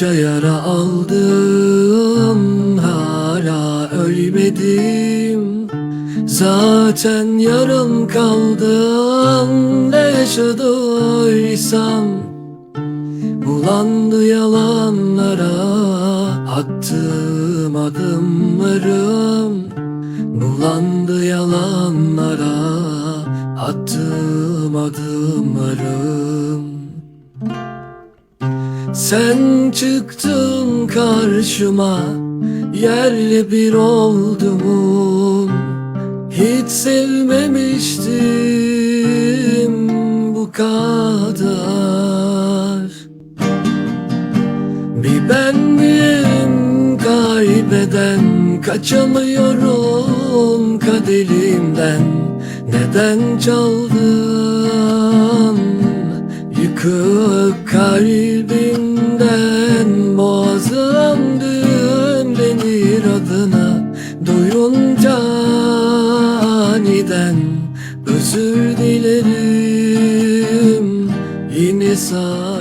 Bunca yara aldım hala ölmedim. Zaten yarım kaldım ne yaşadıysam. Bulandı yalanlara attım adımlarım. Bulandı yalanlara attım adımlarım Sen çıktın karşıma yerle bir oldum Hiç sevmemiştim bu kadar. Bir ben kaybeden Kaçamıyorum kaderimden. Neden çaldın kalbimden Boğazım düğümlenir adına Duyunca aniden Özür dilerim Yine sağ